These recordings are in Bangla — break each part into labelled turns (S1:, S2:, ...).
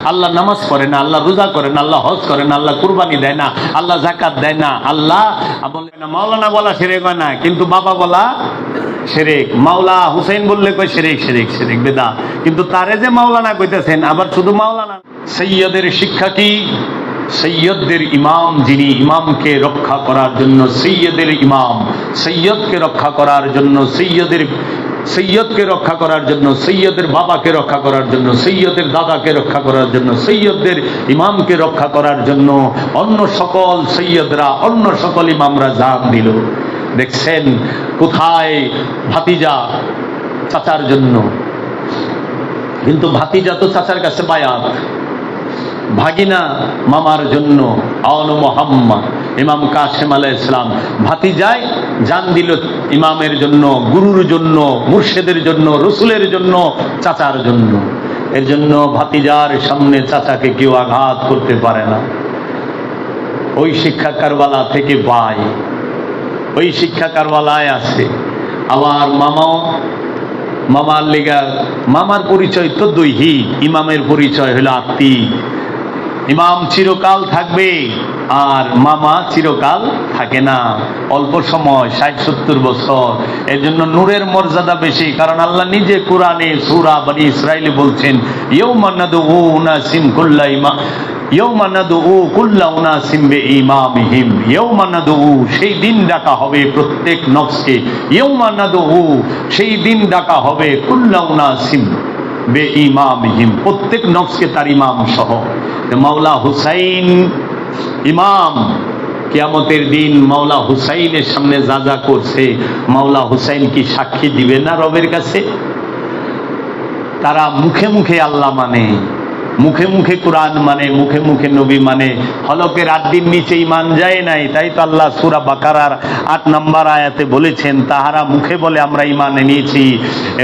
S1: আল্লাহ নামাজ পড়ে না, আল্লাহ রোজা করে না, আল্লাহ হজ করে না, আল্লাহ কুরবানি দেয় না, আল্লাহ জাকাত দেয় না, আল্লাহ বলে না, মাওলানা বলা সেরেক হয় না, কিন্তু বাবা বলা সেরেক। মাওলা হুসেন বললে কই সেরেক সেরেক সেরেক, বেদা। কিন্তু তারে যে মাওলানা কইতেছেন, আবার শুধু মাওলানা সৈয়দের শিক্ষা কি? সৈয়দদের ইমাম যিনি, ইমামকে রক্ষা করার জন্য সৈয়দের ইমাম, সৈয়দকে রক্ষা করার জন্য সৈয়দের সৈয়দকে রক্ষা করার জন্য, সৈয়দের বাবাকে রক্ষা করার জন্য, সৈয়দের দাদাকে রক্ষা করার জন্য, সৈয়দদের ইমামকে রক্ষা করার জন্য, অন্য সকল সৈয়দরা, অন্য সকল ইমামরা জান দিল। দেখছেন কোথায় ভাতিজা চাচার জন্য? কিন্তু ভাতিজা তো চাচার কাছে বায়াত। ভাগিনা মামার জন্য আওন মোহাম্মদ, ইমাম কাসেম আলাহ ইসলাম ভাতিজায় জান দিল ইমামের জন্য, গুরুর জন্য, মুর্শেদের জন্য, রসুলের জন্য, চাচার জন্য। এর জন্য ভাতিজার সামনে চাচাকে কেউ আঘাত করতে পারে না। ওই শিক্ষা কারবালা থেকে পায় ওই শিক্ষা কারবালায় আছে। আমার মামাও, মামার লেগা, মামার পরিচয় তো দৈহিক ইমামের পরিচয় হলো আত্মিক ইমাম চিরকাল থাকবে আর মামা চিরকাল থাকে না। অল্প সময়, ষাট, সত্তর বছর। এর জন্য নূরের মর্যাদা বেশি, কারণ আল্লাহ নিজে কোরআনে সুরা বানি ইসরায়েলি বলছেন ইউ মান্নাদু সিম কুল্লা ইমা সেই দিন ডাকা হবে প্রত্যেক নফসকে ইয়ৌমা নাদউ সেই দিন ডাকা হবে কুল্লা উনাসিম বে ইমামহিম প্রত্যেক নফসকে তার ইমাম সহ। মাওলা হুসাইন ইমাম, কিয়ামতের দিন মাওলা হুসাইনের সামনে যা যা করছে, মাওলা হুসাইন কি সাক্ষী দিবে না রবের কাছে? তারা মুখে মুখে আল্লাহ মানে। মুখে মুখে কোরআন মানে মুখে মুখে নবী মানে। হলকের দিন নিচে ইমান যায় নাই, তাই তো আল্লাহ সুরা বাকারার আট নম্বর আয়াতে বলেছেন, তাহারা মুখে বলে আমরা ইমান এনেছি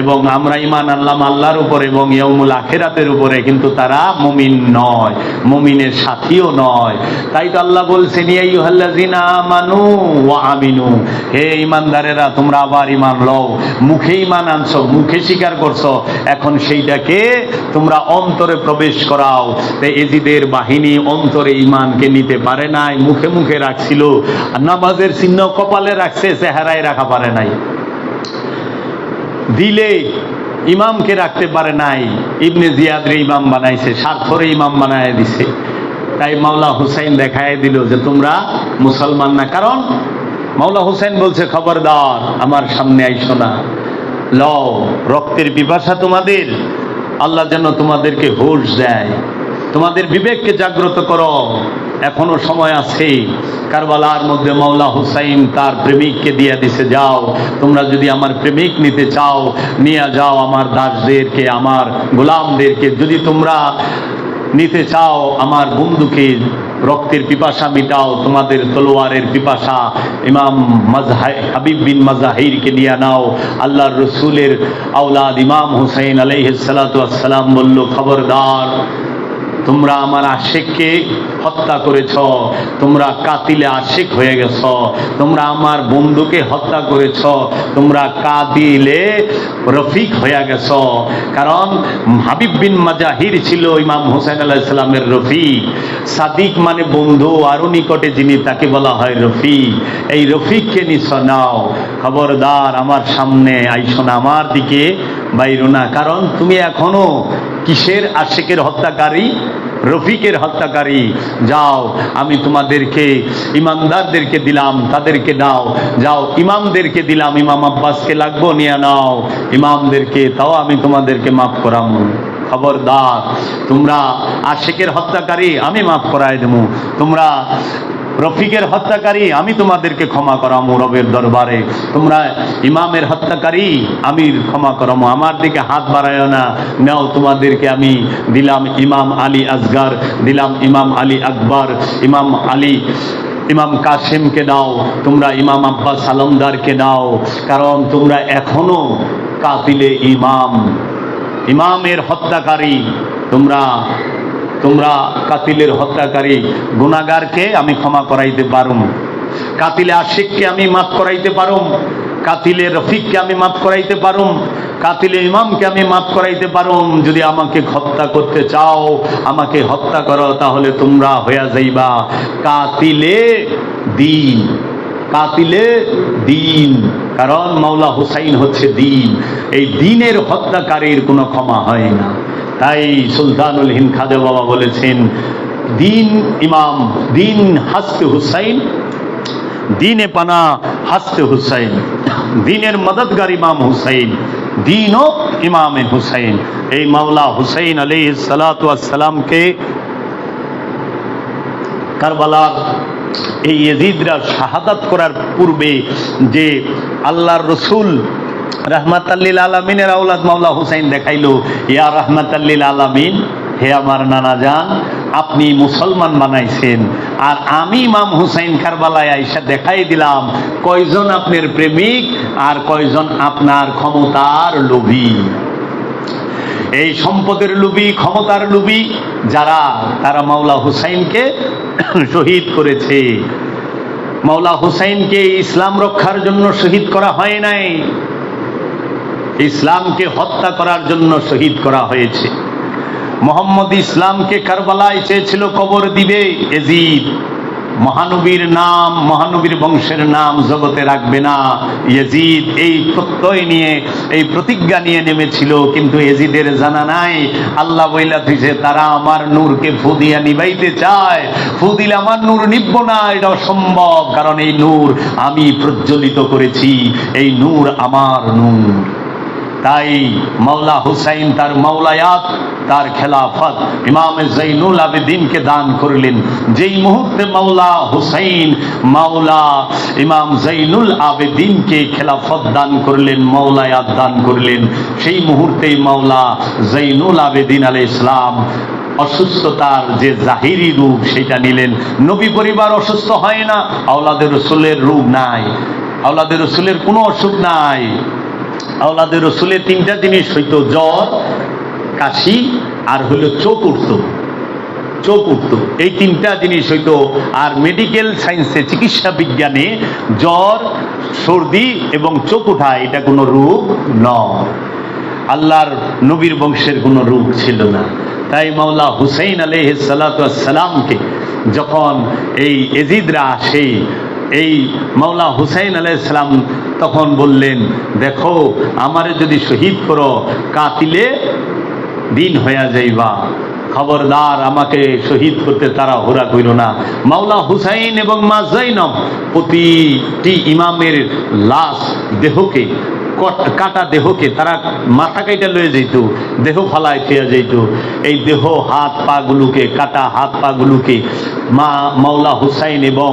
S1: এবং আমরা ইমান আনলাম আল্লাহর উপর এবং ইয়মুল আখেরাতের উপরে, কিন্তু তারা মুমিন নয়, মুমিনের সাথীও নয়। তাই তো আল্লাহ বলছেন ওয়া আমিনু, হে ইমানদারেরা তোমরা আবার ইমান লও। মুখে ইমান আনছো, মুখে স্বীকার করছ, এখন সেইটাকে তোমরা অন্তরে প্রবেশ করাও। এজিদের বাহিনী অন্তরে ইমানকে নিতে পারে নাই, মুখে মুখে রাখছিল নামাজের চিহ্ন কপালে রাখছে, চেহারায় রাখা পারে নাই। দিলে ইমামকে রাখতে পারে নাই, ইবনে জিয়াদরে ইমাম বানাইছে, স্বার্থরে ইমাম বানায় দিছে। তাই মাওলা হুসাইন দেখায় দিল যে তোমরা মুসলমান না, কারণ মাওলা হুসাইন বলছে, খবরদার, আমার সামনে আইসো না। লও, রক্তের পিপাসা তোমাদের আল্লাহ যেন তোমাদেরকে হুশ দেয়। তোমাদের বিবেককে জাগ্রত কর। এখনও সময় আছে। কারবালার মধ্যে মাওলা হুসাইন তার প্রেমিককে দিয়ে দিছে, যাও, তোমরা যদি আমার প্রেমিক নিতে চাও, নিয়ে যাও আমার দাসদেরকে, আমার গোলামদেরকে। যদি তোমরা নিতে চাও আমার বন্ধুকে রক্তের পিপাসা মিটাও, তোমাদের তলোয়ারের পিপাসা। ইমাম হাবিব বিন মাজাহিরকে নিয়ে নাও। আল্লাহর রসুলের আউলাদ ইমাম হুসাইন সালাতাম বলল, খবরদার তোমরা আমার আশেককে হত্যা করেছ, তোমরা কাতিলে আশেক হয়ে গেছ, তোমরা আমার বন্ধুকে হত্যা করেছ, তোমরা কাতিলে রফিক হয়ে গেছ। কারণ হাবিব বিন মাজাহির ছিল ইমাম হোসেন আল্লাহ ইসলামের রফিক। সাদিক মানে বন্ধু, আরও নিকটে যিনি তাকে বলা হয় রফিক। এই রফিককে নিছ, নাও। খবরদার আমার সামনে, আইসো না আমার দিকে, বাইরো না। কারণ তুমি এখনও কিসের আশেকের হত্যাকারী? রফিকের হত্যাকারী। যাও, আমি তোমাদেরকে, ইমানদারদেরকে দিলাম, তাদেরকে দাও। যাও, ইমামদেরকে দিলাম, ইমাম আব্বাসকে লাগবো, নিয়ে নাও। ইমামদেরকে, তাও আমি তোমাদেরকে মাফ করাম। খবরদার, তোমরা আশেকের হত্যাকারী, আমি মাফ করাই দেবো। তোমরা রফিকের হত্যাকারী, আমি তোমাদেরকে ক্ষমা করামো রবের দরবারে। তোমরা ইমামের হত্যাকারী আমি ক্ষমা করামো আমার দিকে হাত বাড়ায় না। নাও তোমাদেরকে আমি দিলাম ইমাম আলী আসগার, দিলাম ইমাম আলী আকবর, ইমাম আলী, ইমাম কাসেমকে দাও, তোমরা ইমাম আব্বাস আলমদারকে দাও, কারণ তোমরা এখনও কাতিলে ইমাম। ইমামের হত্যাকারী, তোমরা তোমরা কাতিলের হত্যাকারী গুণাগারকে আমি ক্ষমা করাইতে পারুম। কাতিলে আশিককে আমি মাফ করাইতে পারুম। কাতিলে রফিককে আমি মাফ করাইতে পারুম। কাতিলে ইমামকে আমি মাফ করাইতে পারুম। যদি আমাকে হত্যা করতে চাও, আমাকে হত্যা করো, তাহলে তোমরা হইয়া যাইবা। কাতিলে দিন। কাতিলে দিন। কারণ মাওলা হুসাইন হচ্ছে দিন। এই দিনের হত্যাকারীর কোনো ক্ষমা হয় না। তাই সুলতানুল হিন্দ খাদে বাবা বলেছেন, দিন ইমাম, দিন হাসতে হুসাইন, দিনে পানা হাসতে হুসাইন, দিনের মদদগার ইমাম হুসাইন দিন ও ইমামে হুসাইন। এই মাওলা হুসাইন আলী সালাতামকে কারবালার এই এজিদরা শাহাদাত করার পূর্বে যে আল্লাহর রসুল রহমাতাল্লিল আলমিনের আউলাদ মাওলা হুসাইন দেখাইল, ইয়া রহমাতাল্লিল আলমিন, হে আমার নানা যান আপনি মুসলমান বানাইছেন। আর আমি ইমাম হুসাইন কারবালায় আইসা দেখাই দিলাম, কয়জন আপনার প্রেমিক আর কয়জন আপনার ক্ষমতার লোভী। এই সম্পদের লুবি, ক্ষমতার লুবি যারা, তারা মাওলা হুসাইনকে শহীদ করেছে। মাওলা হুসাইনকে ইসলাম রক্ষার জন্য শহীদ করা হয় নাই। ইসলামকে হত্যা করার জন্য শহীদ করা হয়েছে। মোহাম্মদ ইসলামকে কারবালায় চেয়েছিল কবর দিবে এজিদ। মহানবীর নাম, মহানবীর বংশের নাম জগতে রাখবে না। ইয়েজিদ এই প্রত্যয় নিয়ে, এই প্রতিজ্ঞা নিয়ে নেমেছিল, কিন্তু এজিদের জানা নাই। আল্লাহ বইলা দিছে তারা আমার নূরকে ফুদিয়া নিবাইতে চায়। ফু দিলে আমার নূর নিবব না, এটা অসম্ভব। কারণ এই নূর আমি প্রজ্বলিত করেছি। এই নূর আমার নূর। তাই মাওলা হুসাইন তার মাওলায়াত, তার খেলাফত ইমাম জৈনুল আবেদিনকে দান করলেন। যেই মুহূর্তে মাওলা হুসাইন, মাওলা ইমাম জৈনুল আবেদিনকে খেলাফত দান করলেন, মাওলায়াত দান করলেন, সেই মুহূর্তেই মাওলা জৈনুল আবেদিন আলাই ইসলাম অসুস্থতার যে জাহিরি রূপ সেটা নিলেন। নবী পরিবার অসুস্থ হয় না, আওলাদের রসুলের রূপ নাই। আওলাদের রসুলের কোনো অসুখ নাই। আওলাদের রসুলের তিনটা জিনিস হইতো, জ্বর, কাশি আর হইল চোখ উঠত। চোখ উঠত। এই তিনটা জিনিস হইতো আর মেডিকেল সায়েন্সে চিকিৎসা বিজ্ঞানে জ্বর, সর্দি এবং চোখ উঠা, এটা কোনো রোগ নয়। আল্লাহর নবীর বংশের কোনো রোগ ছিল না। তাই মাওলা হুসাইন আলহ সালাতামকে যখন এই এজিদরা আসে এই মাওলা হুসাইন আলাইসালাম তখন বললেন, দেখো, আমারে যদি শহীদ করো, কাতিলে দিন হইয়া যাইবা। খবরদার আমাকে শহীদ করতে তারা হোরা কইল না। মাওলা হুসাইন এবং মা জৈনব প্রতিটি ইমামের লাশ দেহকে, কাটা দেহকে তারা মাথা কাইটা লয়ে যেত দেহ ফালায় খেয়ে যেত এই দেহ হাত পা গুলোকে, কাটা হাত পা গুলোকে মা, মাওলা হুসাইন এবং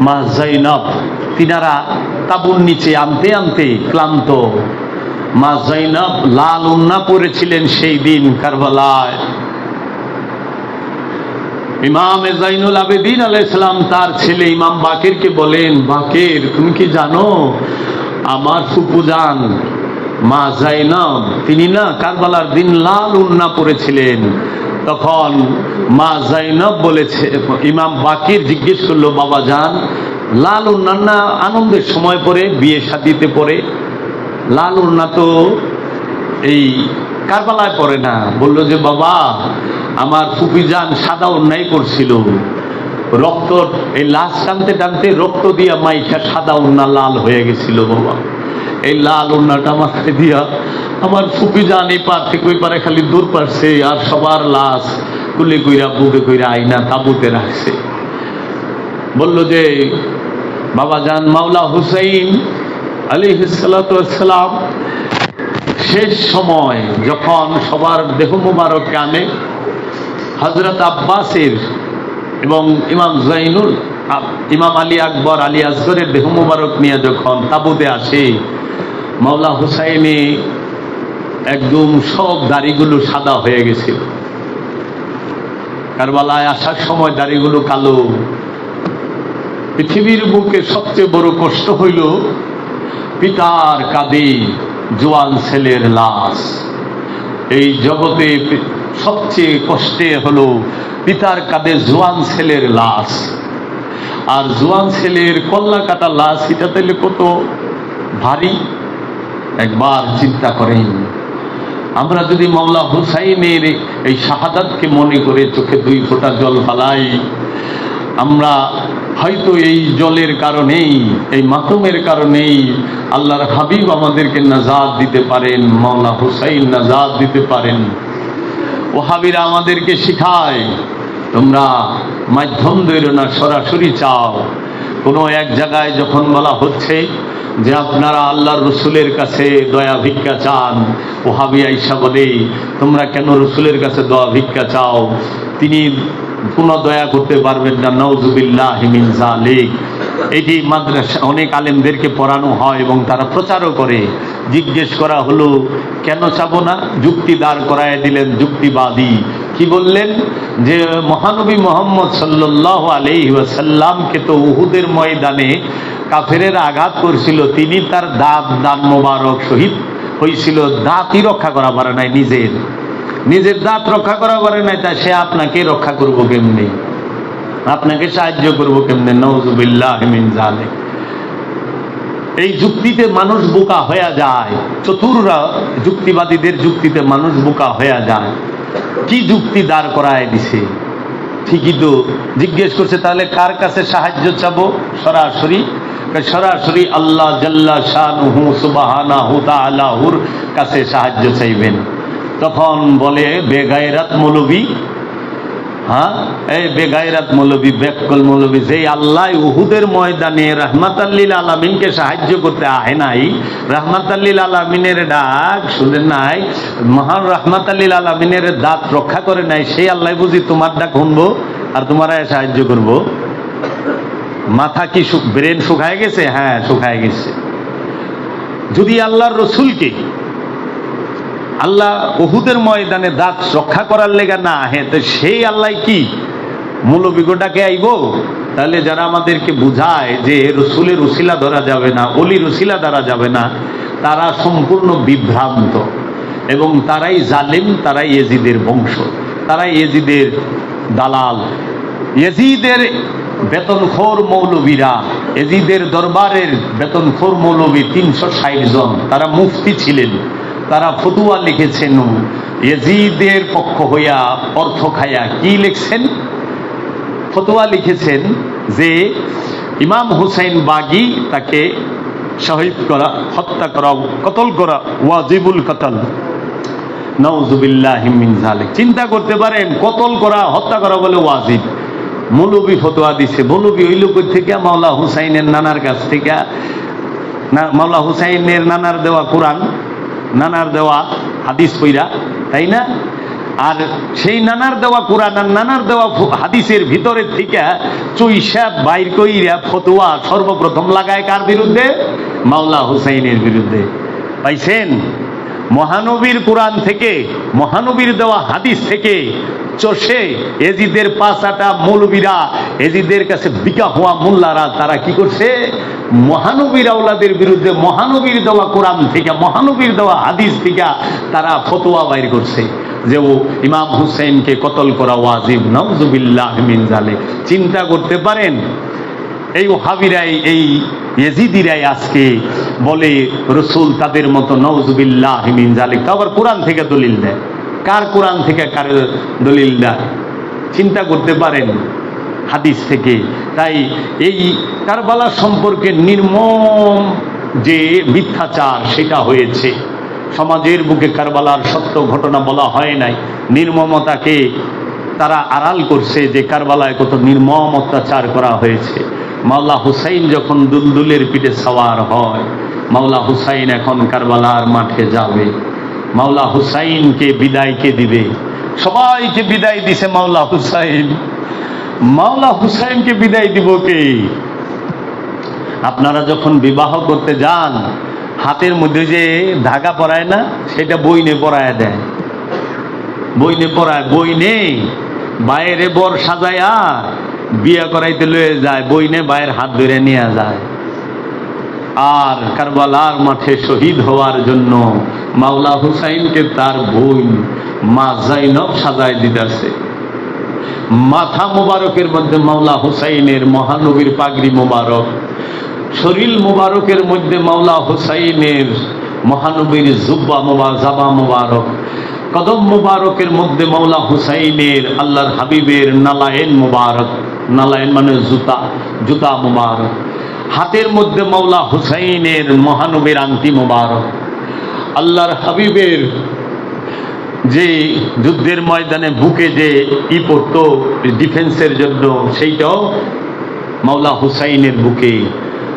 S1: মা জৈনব তিনারা তাবুর নিচে আনতে আনতে ক্লান্ত। মা জৈনব লাল উন্না সেই দিন কারবালায়। ইমাম জাইনুল আবেদিন আলাইসালাম তার ছেলে ইমাম বাকেরকে বলেন, বাকের, তুমি কি জানো? আমার ফুপু যান মা জাইনব, তিনি না কারবালার দিন লাল উন্না পরেছিলেন। তখন মা জাইনব বলেছে, ইমাম বাকির জিজ্ঞেস করল, বাবা যান লাল উন্না না আনন্দের সময় পরে, বিয়ে শাদিতে পরে? লাল উন্না তো এই কারবালায় পড়ে না। বলল যে, বাবা, আমার ফুপি যান সাদা অন্যায় করছিল। রক্ত, এই লাশ টানতে টানতে রক্ত দিয়া মাইখা সাদা উন্না লাল হয়ে গেছিল, বাবা। এই লাল উন্নাটা মাথায় দিয়া আমার ফুপি যান এই পার থেকে ওই পারে খালি দূর পারছে, আর সবার লাশ কুলে কইরা বুকে কইরা আইনা তাবুতে রাখছে। বলল যে, বাবা যান মাওলা হুসাইন আলী সালাম, শেষ সময় যখন সবার দেহ মুবারককে আনে হজরত আব্বাসের এবং ইমাম জাইনুল ইমাম আলী আকবর, আলী আসগরের দেহ মুবারক নিয়ে যখন তাবুতে আসে, মাওলা হুসাইনে একদম সব দাড়িগুলো সাদা হয়ে গেছিল কারবালায় আসার সময় দাড়িগুলো কালো। পৃথিবীর বুকে সবচেয়ে বড় কষ্ট হইল পিতার কাঁদে জোয়ান ছেলের লাশ। এই জগতে সবচেয়ে কষ্টে হলো পিতার কাঁধে জোয়ান ছেলের লাশ। আর জোয়ান ছেলের কল্লা কাটা লাশ, এটা তাহলে কত ভারী? একবার চিন্তা করেন। আমরা যদি মাওলা হুসাইনের এই শাহাদাতকে মনে করে চোখে দুই ফোঁটা জল ফালাই, আমরা হয়তো এই জলের কারণেই, এই মাতুমের কারণেই আল্লাহর হাবিব আমাদেরকে নাজাদ দিতে পারেন, মাওলা হুসাইন নাজাদ দিতে পারেন। ও হাবিরা আমাদেরকে শিখায়, তোমরা মাধ্যম দৈর না, সরাসরি চাও। কোনো এক জায়গায় যখন বলা হচ্ছে যে আপনারা আল্লাহর রসুলের কাছে দয়া ভিক্ষা চান ও হাবি আইসা বলে, তোমরা কেন রসুলের কাছে দয়া ভিক্ষা চাও? তিনি কোনো দয়া করতে পারবেন না নওজুবিল্লাহ হিমিন জালিক এটি মাদ্রাসা, অনেক আলেমদেরকে পড়ানো হয় এবং তারা প্রচারও করে। জিজ্ঞেস করা হলো, কেন চাবো না? যুক্তি দাঁড় করায় দিলেন যুক্তিবাদী। কি বললেন? যে মহানবী মোহাম্মদ সাল্লাহ আলহি ওয়াসাল্লামকে তো উহুদের ময়দানে কাফেরের আঘাত করছিল। তিনি তার দাঁত দান মোবারক শহীদ হয়েছিল দাঁতই রক্ষা করা পারে নাই নিজের। নিজের দাঁত রক্ষা করা পারে নাই, তা সে আপনাকে রক্ষা করব কেমনি? আপনাকে সাহায্য করব কেমনে? নওজুবিল্লাহ মিন জালিক এই যুক্তিতে মানুষ বোকা হয়ে যায়। চতুররা যুক্তিবাদীদের যুক্তিতে মানুষ বোকা হয়ে যায়। কি যুক্তি দাঁড় করায় দিছে? ঠিকই তো জিজ্ঞেস করছে, তাহলে কার কাছে সাহায্য চাবো? সরাসরি? সরাসরি আল্লাহ জাল্লা শাহু সুবাহানা হুতা আল্লাহর কাছে সাহায্য চাইবেন। তখন বলে, বেগায়রাত মৌলবী হ্যাঁ? এই বেগায়রাত মৌলবী বেকল মৌলবী যে আল্লাহ উহুদের ময়দানে রহমাত আল্লিল আলমিনকে সাহায্য করতে আহে নাই রহমাত আল্লিল আলমিনের ডাক শুনেন নাই, মহান রহমাত আল্লিল আলমিনের দাঁত রক্ষা করে নাই, সেই আল্লাহ বুঝি তোমার ডাক শুনব আর তোমারা সাহায্য করব? মাথা কি ব্রেন শুকায় গেছে? হ্যাঁ শুকায় গেছে। যদি আল্লাহর রসুলকে আল্লাহ ওহুদের ময়দানে দাঁত রক্ষা করার লেগা না হ্যাঁ তো সেই আল্লাহ কি? মূলবিজ্ঞটাকে আইব? তাহলে যারা আমাদেরকে বুঝায় যে রসুলের রসিলা ধরা যাবে না অলি রসিলা ধরা যাবে না, তারা সম্পূর্ণ বিভ্রান্ত। এবং তারাই জালিম, তারাই এজিদের বংশ, তারাই এজিদের দালাল। এজিদের বেতনখোর মৌলবীরা এজিদের দরবারের বেতনখোর মৌলবী তিনশো ষাট জন, তারা মুফতি ছিলেন। তারা ফতুয়া লিখেছেন। এজিদের পক্ষ হইয়া অর্থ খায়া কি লিখছেন? ফতুয়া লিখেছেন যে, ইমাম হুসাইন বাগি তাকে শহীদ করা, হত্যা করা, কতল করা ওয়াজিবুল কতল। নওজুবিল্লাহ মিন চিন্তা করতে পারেন, কতল করা, হত্যা করা বলে ওয়াজিব। মৌলবী ফতোয়া দিছে। মৌলবী ওই লোক থেকে মাওলা হুসাইনের নানার কাছ থেকে মাওলা হুসাইনের নানার দেওয়া কোরআন নানার দেওয়া হাদিস পইরা তাই না? আর সেই নানার দেওয়া কোরআন আর নানার দেওয়া হাদিসের ভিতরের থেকে চুইসা বাইর কইরা ফতোয়া সর্বপ্রথম লাগায় কার বিরুদ্ধে? মাওলা হুসাইনের বিরুদ্ধে। পাইছেন? মহানবীর কোরআন থেকে, মহানবীর দেওয়া হাদিস থেকে চষে এজিদের পাঁচাটা মৌলবীরা এজিদের কাছে বিকা হওয়া মোল্লারা, তারা কি করছে? মহানবীর আওলাদের বিরুদ্ধে মহানবীর দেওয়া কোরআন থেকে, মহানবীর দেওয়া হাদিস থেকে তারা ফতোয়া বাইর করছে যে, ও ইমাম হুসেনকে কতল করা ওয়াজিব নওজুবিল্লাহ মিনজালে চিন্তা করতে পারেন, এই হাবিরাই এই এজিদিরাই আজকে বলে, রসুল তাদের মতো নওজুবিল্লাহ মিন জালিক তো আবার কোরআন থেকে দলিল দেয়। কার কোরআন থেকে কার দলিল দেয়? চিন্তা করতে পারেন হাদিস থেকে। তাই এই কারবালা সম্পর্কে নির্মম যে মিথ্যাচার সেটা হয়েছে। সমাজের বুকে কারবালার সত্য ঘটনা বলা হয় নাই। নির্মমতাকে তারা আড়াল করছে যে কারবালায় কত নির্মম অত্যাচার করা হয়েছে। মাওলা হুসাইন যখন দুলদুলের পিঠে সওয়ার হয়, মাওলা হুসাইন এখন কারবালার মাঠে যাবে। মাওলা হুসাইনকে বিদায় কে দিবে। সবাইকে বিদায় দিছে মাওলা হুসাইন। মাওলা হুসাইনকে বিদায় দিব কে? আপনারা যখন বিবাহ করতে যান, হাতের মধ্যে যে ধাগা পরায় না, সেটা বইনে পরায় দেয়। বইনে পরায়, বইনে বাইরে বর সাজায়া বিয়া করাইতে লয়ে যায়, বইনে বাইরের হাত ধরে নিয়ে যায়। আর কারবালার মাঠে শহীদ হওয়ার জন্য মাওলা হুসাইনকে তার বোন মা জাইনব সাজায় দিতেছে। মাথা মোবারকের মধ্যে মাওলা হুসাইনের মহানবীর পাগড়ি মোবারক, শরীর মোবারকের মধ্যে মাওলা হুসাইনের মহানবীর জুব্বা মুবা, জাবা মোবারক, কদম মোবারকের মধ্যে মাওলা হুসাইনের আল্লাহর হাবিবের নালায়েন মুবারক। নালায়েন মানে জুতা জুতা মুবারক। হাতের মধ্যে মৌলা হুসাইনের মহানবীর আংটি মুবারক। আল্লাহর হাবিবের যে যুদ্ধের ময়দানে বুকে যে ই পড়তো ডিফেন্সের জন্য, সেইটাও মাওলা হুসাইনের বুকে।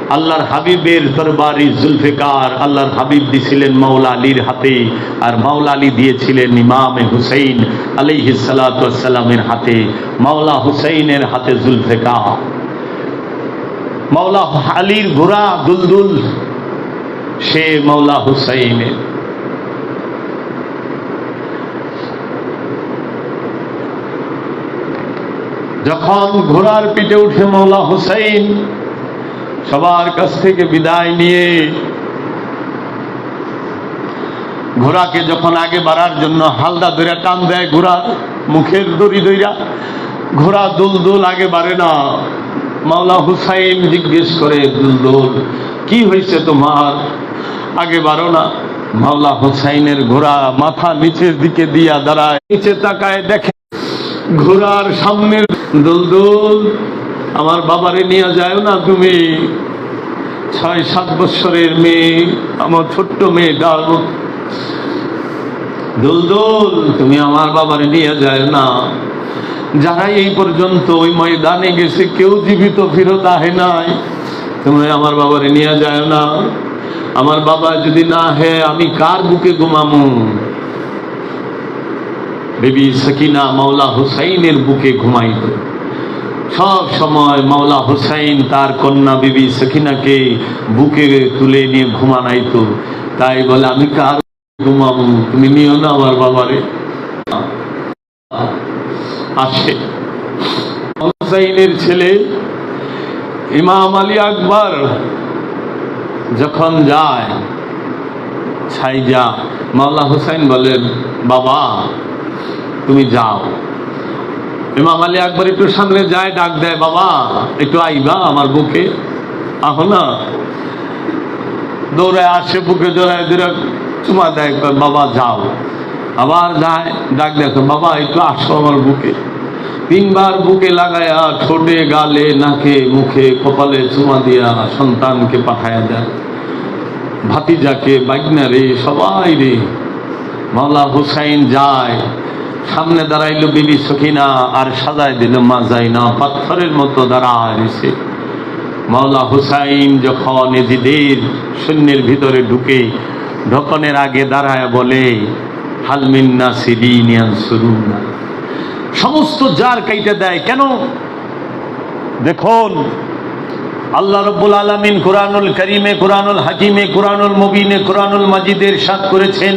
S1: আল্লাহর হাবিবের দরবারি জুলফিকার, আল্লাহর হাবিব দিছিলেন মাওলা আলীর হাতে, আর মাওলা আলী দিয়েছিলেন ইমামে হুসাইন আলাইহি সালামের হাতে। মাওলা হুসাইনের হাতে জুলফিকার। মাওলা আলীর ঘোড়া দুলদুল, সে মাওলা হুসাইনের। যখন ঘোড়ার পিঠে উঠে মৌলা হুসাইন সবার কাছ থেকে বিদায় নিয়ে ঘোড়াকে যখন আগে বাড়ার জন্য হালদা ধরে টান দেয় ঘোড়ার মুখের দড়ি দইরা ঘোড়া দুল দুল আগে বাড়ে না। মাওলা হুসাইন জিজ্ঞেস করে, দুল দুল, কি হয়েছে তোমার? আগে বাড়ো না। মাওলা হুসাইনের ঘোড়া মাথা নিচের দিকে দিয়া দাঁড়ায়, নিচে তাকায় দেখে ঘোড়ার সামনের দুলদুল আমার বাবারে নিয়ে যায় না তুমি। ছয়, সাত বৎসরের মেয়ে, আমার ছোট্ট মেয়ে ডাল। দুলদুল তুমি আমার বাবারে নিয়ে যায় না। যারা এই পর্যন্ত ওই ময়দানে গেছে, কেউ জীবিত ফিরত আহে নাই। তুমি আমার বাবারে নিয়ে যায় না। আমার বাবা যদি না হে, আমি কার বুকে ঘুমামু? বেবি সকিনা মাওলা হুসাইনের বুকে ঘুমাইত সব সময় মাওলা হুসাইন তার কন্যা বিবি সকিনাকে বুকে তুলে নিয়ে ঘুমানাইত তাই বলে, আমি কার ঘুমাবো? তুমি নিও না আমার বাবারে। আসে। হুসাইনের ছেলে ইমাম আলী আকবর যখন যায়, ছাইজা, মাওলা হুসাইন বলেন, বাবা, তুমি যাও। ইমাম আলী আকবর একটু সামনে যায়, ডাক দেয়, বাবা, একটু আইবা আমার বুকে? আহ না। দৌড়ায় আসে, বুকে জোড়ায় দৌড়ে চুমা দেয় বাবা, যাও। আবার যায়, ডাক দেখো বাবা, একটু আসো আমার বুকে। তিনবার বুকে লাগায়া ঠোঁটে, গালে, নাকে, মুখে, কপালে চুমা দিয়া সন্তানকে পাঠায়া দেয়। ভাতিজাকে বাইকনা রে সবাই রে। মাওলা হুসাইন যায় সামনে দাঁড়াইলো বিবি সখিনা আর সাজায় দিল মা না পাথরের মতো দাঁড়ায় রয়েছে। মাওলা হুসাইন যখন এজিদের সৈন্যের ভিতরে ঢুকে, ঢকনের আগে দাঁড়ায় বলে হালমিন্না সিরিনিয়ান সুরুনা। সমস্ত জার কাইতে দেয়, কেন? দেখুন আল্লাহ রব্বুল আলমিন কোরআনুল করিমে, কোরআনুল হাকিমে, কোরআনুল মুবিনে, কোরআনুল মাজিদের সাথ করেছেন।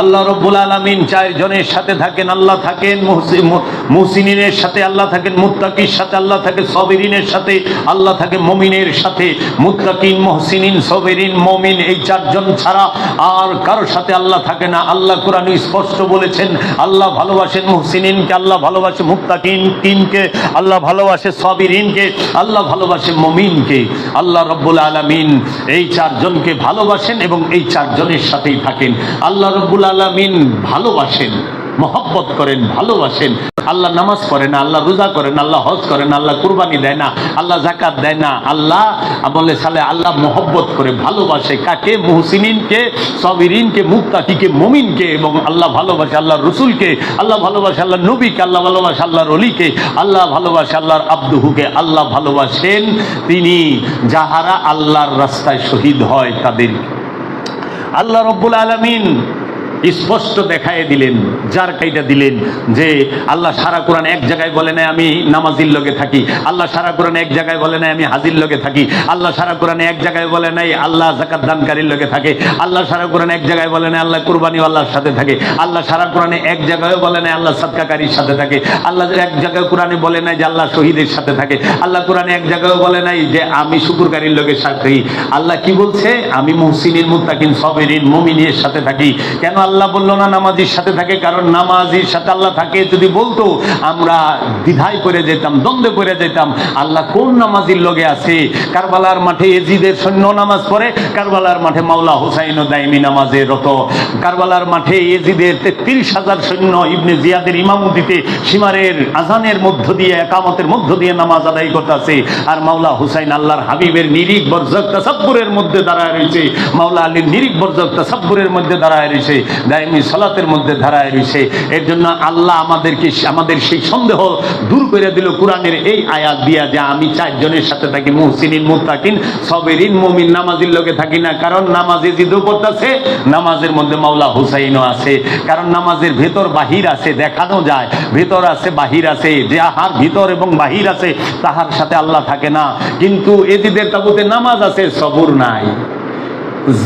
S1: আল্লাহ রব্বুল আলমিন চারজনের সাথে থাকেন, আল্লাহ থাকেন মুহসিনের সাথে, আল্লাহ থাকেন মুত্তাকির সাথে, আল্লাহ থাকে সবেরিনের সাথে, আল্লাহ থাকে মমিনের সাথে। মুত্তাকিন, মহসিনিন, সবেরিন, মমিন এই চারজন ছাড়া আর কারোর সাথে আল্লাহ থাকে না। আল্লাহ কোরআন স্পষ্ট বলেছেন, আল্লাহ ভালোবাসেন মুহসিনিনকে, আল্লাহ ভালোবাসে মুত্তাকিন কিনকে আল্লাহ ভালোবাসে সবিরিনকে, আল্লাহ ভালোবাসে মমিনকে। আল্লাহ রব্বুল আলমিন এই চারজনকে ভালোবাসেন এবং এই চারজনের সাথেই থাকেন। আল্লাহ রব্বুল আলমিন ভালোবাসেন। মহব্বত করেন, ভালোবাসেন। আল্লাহ নামাজ পড়ে না, আল্লাহ রোজা করেন আল্লাহ হজ করেন আল্লাহ কুরবানি দেয় না, আল্লাহ জাকাত দেয় না। আল্লাহ বলে, সালে আল্লাহ মহব্বত করে, ভালোবাসে কাকে? মুহসিনিনকে, সবিরিনকে মুক্তাকিকে মমিনকে এবং আল্লাহ ভালোবাসে আল্লাহ রসুলকে, আল্লাহ ভালোবাসে আল্লাহ নবীকে, আল্লাহ ভালোবাসে আল্লাহর অলিকে, আল্লাহ ভালোবাসে আল্লাহর আব্দুহুকে, আল্লাহ ভালোবাসেন তিনি যাহারা আল্লাহর রাস্তায় শহীদ হয় তাদের আল্লাহ রব্বুল আলমিন স্পষ্ট দেখায় দিলেন, যার কাইটা দিলেন যে আল্লাহ সারা কোরআন এক জায়গায় বলে নাই, আমি নামাজির লগে থাকি। আল্লাহ সারা কোরআন এক জায়গায় বলে নাই, আমি হাজির লগে থাকি। আল্লাহ সারা কোরআন এক জায়গায় বলে নাই, আল্লাহ জাকাত দানকারীর লগে থাকে। আল্লাহ সারা কোরআন এক জায়গায় বলে নাই, আল্লাহ কুরবানি আল্লাহর সাথে থাকে। আল্লাহ সারা কোরআনে এক জায়গায় বলে নাই, আল্লাহ সৎকাকারীর সাথে থাকে। আল্লাহ এক জায়গায় কোরআনে বলে নাই যে আল্লাহ শহীদের সাথে থাকে। আল্লাহ কোরআনে এক জায়গায় বলে নাই যে আমি শুকুরকারীর লোকের সাথে আল্লাহ কি বলছে? আমি মুহসিনের, মুত্তাকিন, সবেরিন মুমিনের সাথে থাকি। কেন আল্লাহ আল্লাহ বলল, না, নামাজির সাথে থাকে, কারণ নামাজির সাথে আল্লাহ থাকে। যদি বলতো, আমরা দ্বিধায় করে যেতাম, দ্বন্দ্বে করে যেতাম, আল্লাহ কোন নামাজির লগে আছে? কারবালার মাঠে এজিদের সৈন্য নামাজ পড়ে, কারবালার মাঠে মাওলা হুসাইন ও দাইমি নামাজে রত। কারবালার মাঠে এজিদের তেত্রিশ হাজার সৈন্য ইবনে জিয়াদের ইমামতিতে সীমারের আজানের মধ্য দিয়ে, একামতের মধ্য দিয়ে নামাজ আদায় করতেছে। আর মাওলা হুসাইন আল্লাহর হাবিবের নিরিক বর্জক তাসাব্বুরের মধ্যে দাঁড়ায় রয়েছে। মাওলা আলীর নিরিক বর্জক তাসাব্বুরের মধ্যে দাঁড়ায় রয়েছে। দাইমি সালাতের মধ্যে দাঁড়ায় রয়েছে। এর জন্য আল্লাহ আমাদেরকে আমাদের সেই সন্দেহ দূর করে দিল কোরআনের এই আয়াত দিয়া যে আমি চারজনের সাথে থাকি, মুহসিনিন, মুত্তাকিন, সবেরিন, মুমিন, নামাজির লোকে থাকি না। কারণ নামাজে জিদও করতেছে, নামাজের মধ্যে মাওলা হুসাইনও আছে। কারণ নামাজের ভেতর বাহির আছে, দেখানো যায়। ভেতর আছে, বাহির আছে, যে আহার ভিতর এবং বাহির আছে, তাহার সাথে আল্লাহ থাকে না। কিন্তু এদিদের তাবুতে নামাজ আছে, সবুর নাই।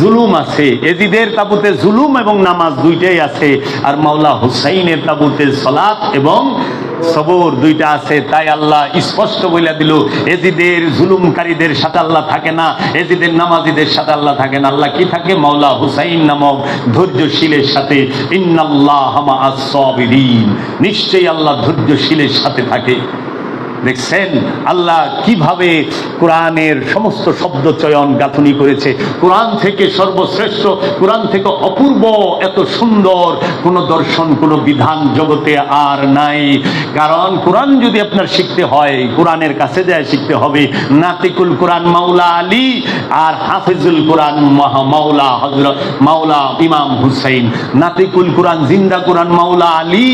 S1: জুলুম আছে। এজিদের তাবুতে জুলুম এবং নামাজ দুইটাই আছে। আর মাওলা হুসাইনের তাবুতে সলাৎ এবং সবর দুইটা আছে। তাই আল্লাহ স্পষ্ট বলে দিল, এজিদের জুলুমকারীদের সাথে আল্লাহ থাকে না, এজিদের নামাজিদের সাথে আল্লাহ থাকে না। আল্লাহ কি থাকে? মাওলা হুসাইন নামক ধৈর্যশীলের সাথে। ইন্নাল্লাহ নিশ্চয়ই আল্লাহ ধৈর্যশীলের সাথে থাকে। দেখছেন? আল্লাহ কীভাবে কোরআনের সমস্ত শব্দ চয়ন গাঁথনি করেছে? কোরআন থেকে সর্বশ্রেষ্ঠ, কোরআন থেকে অপূর্ব, এত সুন্দর কোনো দর্শন, কোনো বিধান জগতে আর নাই। কারণ কোরআন যদি আপনার শিখতে হয়, কোরআনের কাছে যায় শিখতে হবে। নাতিকুল কোরআন মাওলা আলী আর হাফিজুল কোরআন মাওলা হজরত মাওলা ইমাম হুসাইন। নাতিকুল কোরআন জিন্দা কোরআন মাওলা আলী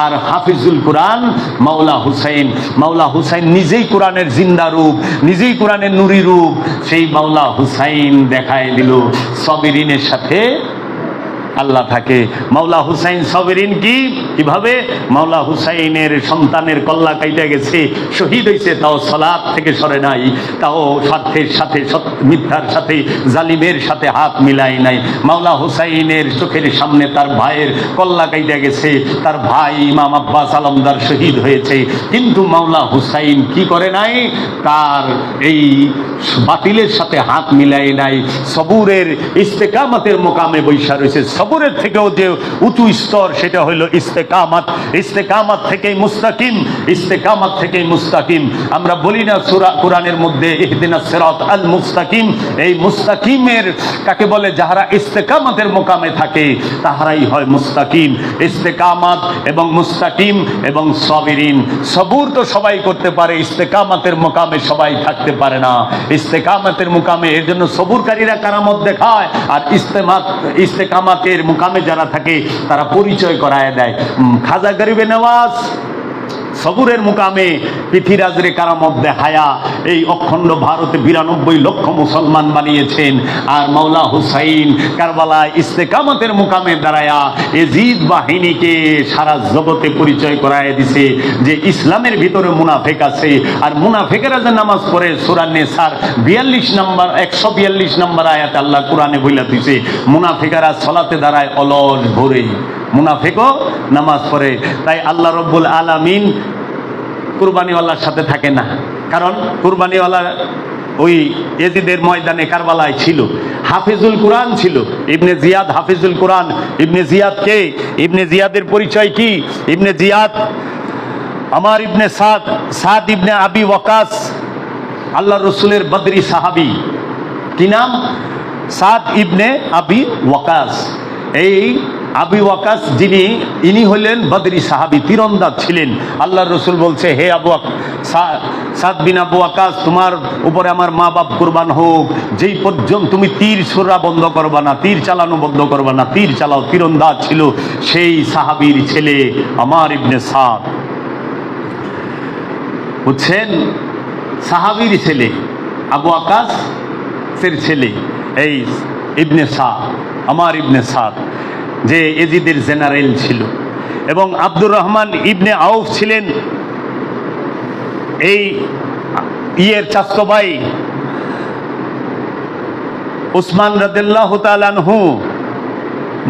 S1: আর হাফিজুল কোরআন মাওলা হুসাইন। মাওলা হুসাইন নিজেই কোরআনের জিন্দা রূপ, নিজেই কোরআনের নুরি রূপ। সেই মাওলা হুসাইন দেখায় দিল, সবিরিনের সাথে আল্লাহ থাকে। মাওলা হুসাইন সবেরিন কি? কীভাবে? মাওলা হুসাইনের সন্তানের কল্লা কাইটা গেছে, শহীদ হয়েছে তাও সলাদ থেকে সরে নাই। তাও স্বার্থের সাথে মিথ্যার সাথে, জালিমের সাথে হাত মিলাই নাই। মাওলা হুসাইনের চোখের সামনে তার ভাইয়ের কল্লা কাইটা গেছে, তার ভাই ইমাম আব্বাস আলমদার শহীদ হয়েছে। কিন্তু মাওলা হুসাইন কি করে নাই? তার এই বাতিলের সাথে হাত মিলাই নাই। সবুরের ইস্তেকামতের মোকামে বৈশা রয়েছে। সবুরের থেকেও যে উঁচু স্তর, সেটা হলো ইস্তেকামাত। ইস্তেকামাত থেকেই মুস্তাকিম, ইস্তেকামাত থেকেই মুস্তাকিম। আমরা বলি না সুরা, কোরআনের মধ্যে, ইহদিনা সিরাত আল মুস্তাকিম। এই মুস্তাকিমের, কাকে বলে? যাহারা ইস্তেকামাতের মোকামে থাকে, তাহারাই হয় মুস্তাকিম। ইস্তেকামাত এবং মুস্তাকিম এবং সবিরিন। সবুর তো সবাই করতে পারে, ইস্তেকামাতের মোকামে সবাই থাকতে পারে না। ইস্তেকামাতের মোকামে, এর জন্য সবুরকারীরা কারামত দেখায়, আর ইস্তেমাত ইস্তেকামাতের মুকামে যারা থাকে তারা পরিচয় করায় দেয়। খাজা গরিবে নেওয়াজ সবুরের মুকামে পৃথিরাজরে কারামত দেখায়া এই অখণ্ড ভারতে বিরানব্বই লক্ষ মুসলমান বানিয়েছেন। আর মাওলা হুসাইন কারবালায় ইস্তেকামতের মুকামে দাঁড়ায়া এজিদ বাহিনীকে সারা জগতে পরিচয় করায় দিছে যে ইসলামের ভিতরে মুনাফেক আছে। আর মুনাফেকেরা যে নামাজ পড়ে সুরান্নে সার বিয়াল্লিশ নাম্বার, একশো বিয়াল্লিশ নাম্বার আয়াত আল্লাহ কোরআনে বইলা দিছে, মুনাফেকারা সলাতে দাঁড়ায় অলস ভোরে। মুনাফেকও নামাজ পড়ে। তাই আল্লাহ রব্বুল আলামিন কুরবানিওয়ালার সাথে থাকে না। কারণ কুরবানিওয়ালা ওই এজিদের ময়দানে কারবালায় ছিল। হাফিজুল কোরআন ছিল। ইবনে জিয়াদ হাফিজুল কোরআন। ইবনে জিয়াদ কে? ইবনে জিয়াদের পরিচয় কি? ইবনে জিয়াদ, আমার ইবনে সাদ সাদ ইবনে আবি ওয়াকাস আল্লাহ রসুলের বদরি সাহাবি। কি নাম? সাদ ইবনে আবি ওয়াকাস। এই আবি ওয়াকাস যিনি, ইনি হলেন বদরি সাহাবি, তীরন্দাজ ছিলেন। আল্লাহর রসুল বলছে, হে আবু সাদ বিন আবু আকাশ তোমার উপরে আমার মা বাপ কোরবান হোক। যেই পর্যন্ত তুমি তীর ছোড়া বন্ধ করবা না, তীর চালানো বন্ধ করবা না, তীর চালাও, তীরন্দাজ ছিল সেই সাহাবির ছেলে আমার ইবনে সাদ। বুঝছেন? সাহাবির ছেলে, আবু আকাশ এর ছেলে, এই ইবনে সাদ, আমার ইবনে সাদ। যে এজিদের জেনারেল ছিল। এবং আব্দুর রহমান ইবনে আউফ ছিলেন এই ইয়ের চাস্তো ভাই উসমান রাদিল্লাহ তালানহু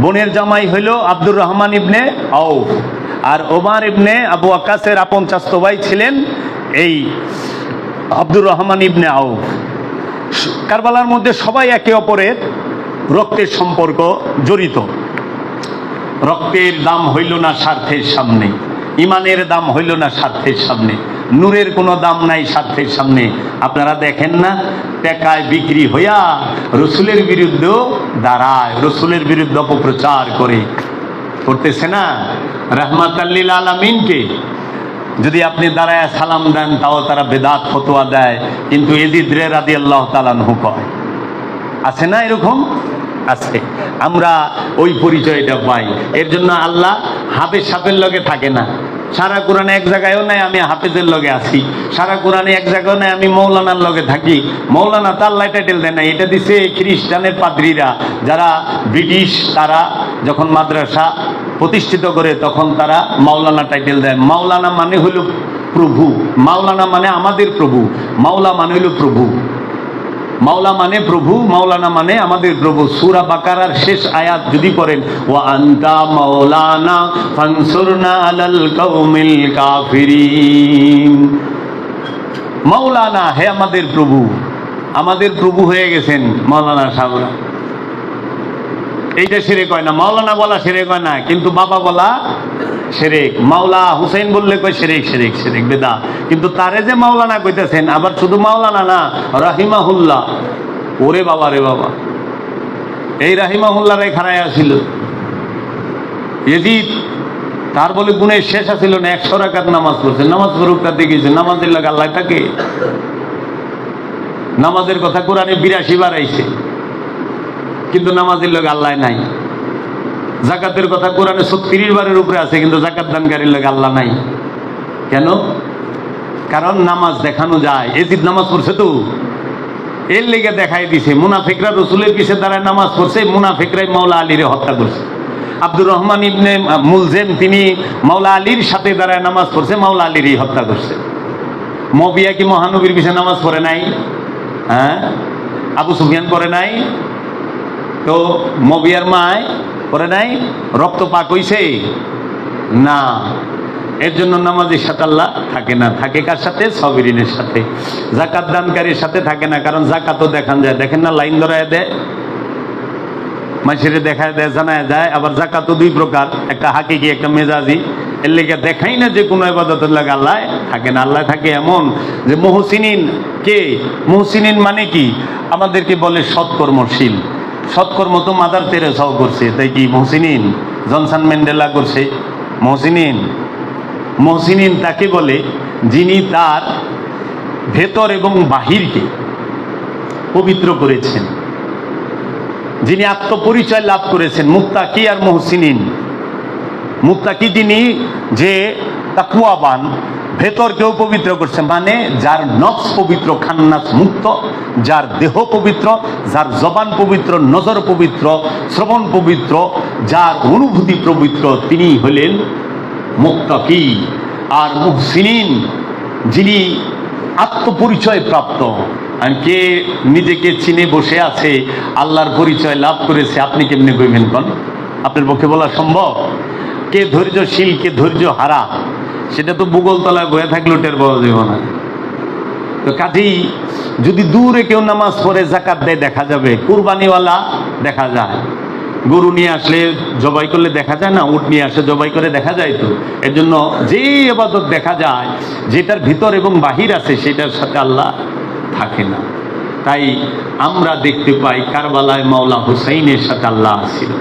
S1: বোনের জামাই হইল আব্দুর রহমান ইবনে আউফ। আর ওমার ইবনে আবু আকাশের আপন চাস্তো ভাই ছিলেন এই আব্দুর রহমান ইবনে আউফ। কারবালার মধ্যে সবাই একে অপরের রক্তের সম্পর্ক জড়িত। রক্তের দাম হইল না স্বার্থের সামনে, ইমানের দাম হইল না স্বার্থের সামনে, নূরের কোনো দাম নাই স্বার্থের সামনে। আপনারা দেখেন না, টেকায় বিক্রি হইয়া রসুলের বিরুদ্ধেও দাঁড়ায়, রসুলের বিরুদ্ধে অপপ্রচার করে। করতেছে না? রহমাত আল্লিল আলমিনকে। যদি আপনি দাঁড়ায় সালাম দেন, তাও তারা বেদাত ফতোয়া দেয়, কিন্তু এদিদ রে রাদি আল্লাহ তালানহু কয়। আছে না এরকম? আছে। আমরা ওই পরিচয়টা পাই। এর জন্য আল্লাহ হাফেজ সাপের লগে থাকে না। সারা কোরআনে এক জায়গায়ও নাই, আমি হাফেজের লগে আছি। সারা কোরআনে এক জায়গায় নাই, আমি মৌলানার লগে থাকি। মৌলানা তার লাই টাইটেল দেয় না, এটা দিছে খ্রিস্টানের পাদ্রীরা। যারা ব্রিটিশ, তারা যখন মাদ্রাসা প্রতিষ্ঠিত করে, তখন তারা মাওলানা টাইটেল দেয়। মাওলানা মানে হইল প্রভু। মাওলানা মানে আমাদের প্রভু। মাওলা মানে হইল প্রভু। মাওলা মানে প্রভু, মাওলানা মানে আমাদের প্রভু। সুরা বাকারার শেষ আয়াত যদি পড়েন ও আন্তা মাওলানা ফানসুরনা আলাল কওমিল কাফিরিন। মাওলানা, হে আমাদের প্রভু আমাদের প্রভু হয়ে গেছেন মাওলানা সাহরা এইটা সেরে কয় না, মাওলানা বলা সেরে কয় না, কিন্তু বাবা বলা সেরেক। মাওলা হুসেন বললে কয় সেরেক সেরেক সেরেক, বেদা। কিন্তু তারে যে মাওলানা কইতেছেন, আবার শুধু মাওলানা না, রাহিমাহুল্লাহ। ওরে বাবা রে বাবা। এই রাহিমাহুল্লাহ রে খারায় আসিল। এজিদ তার বলে গুণের শেষ আসিল না, একশো রাকাত নামাজ পড়ছে। নামাজ পড়ুক তাতে গেছে নামাজের লাগে আল্লাহ থাকে নামাজের কথা কোরআনে বিরাশি বার আইছে। কিন্তু নামাজের লোক আল্লাহ নাই। জাকাতের কথা কোরআনে ছত্রিশ বারের উপরে আছে, কিন্তু জাকাত দানকারীর লোক আল্লাহ নাই। কেন? কারণ নামাজ দেখানো যায় এজিদ নামাজ পড়ছে তো। এর লেগে দেখাই দিছে, মুনাফিকরা রসুলের পিছে দাঁড়ায় নামাজ পড়ছে, মুনাফিকরাই মাওলা আলীরে হত্যা করছে। আব্দুর রহমান ইবনে মুলজেম, তিনি মাওলা আলীর সাথে দাঁড়ায় নামাজ পড়ছে, মাওলা আলীরই হত্যা করছে। মবিয়া কি মহানবীর পিছে নামাজ পড়ে নাই? হ্যাঁ? আবু সুফিয়ান পড়ে নাই? তো মবিয়ার মায় পরে নাই, রক্ত পাক হইছে? না। এর জন্য নামাজের সাথে আল্লাহ থাকে না। থাকে কার সাথে? সবিরিনের সাথে। জাকাত দানকারীর সাথে থাকে না, কারণ জাকাতও দেখান যায়। দেখেন না, লাইন ধরায় দেয় মানুষের দেখায় দেয়, জানায় যায় আবার জাকাতও দুই প্রকার, একটা হাকিকি, একটা মেজাজি। এর লেগে দেখাই না যে কোনো ইবাদতের লাগে আল্লাহ থাকে না। আল্লাহ থাকে এমন যে মহসিনিন কে? মহসিনিন মানে কি? আমাদেরকে বলে সৎকর্মশীল। সৎকর্ম তো মাদার তেরেসাও করছে, তাই কি মহসিনিন? জনসন ম্যান্ডেলা করছে। মহসিনিন। মহসিনিন তাকে বলে, যিনি তার ভেতর এবং বাহিরকে পবিত্র করেছেন। যিনি আত্মপরিচয় লাভ করেছেন মুক্তাকি আর মহসিনিন? মুক্তাকি তিনি? যে তাকুয়াবান ভেতরকেও পবিত্র করছে মানে যার নফস পবিত্র, খান্নাস মুক্ত, যার দেহ পবিত্র, যার জবান পবিত্র, নজর পবিত্র, শ্রবণ পবিত্র, যার অনুভূতি পবিত্র, তিনি হলেন মুক্তাকি আর মুহসিনিন, যিনি আত্মপরিচয় প্রাপ্ত। কে নিজেকে চিনে বসে আছে, আল্লাহর পরিচয় লাভ করেছে, আপনি কেমনি কইবেন কন? আপনার পক্ষে বলা সম্ভব? কে ধৈর্যশীল, কে ধৈর্য হারা সেটা তো ভূগোল তলায় বয়ে থাকলেও টের পাওয়া যাবে না। তো কাজেই যদি দূরে কেউ নামাজ পড়ে জাকাত দেয়, দেখা যাবে। কুরবানিওয়ালা দেখা যায়। গরু নিয়ে আসলে জবাই করলে দেখা যায় না, উট নিয়ে আসলে জবাই করে দেখা যায় তো। এর জন্য যে আবাদত দেখা যায়, যেটার ভিতর এবং বাহির আছে, সেটার সাথে আল্লাহ থাকে না। তাই আমরা দেখতে পাই কারবালায় মাওলা হুসাইনের সাথে আল্লাহ আসিল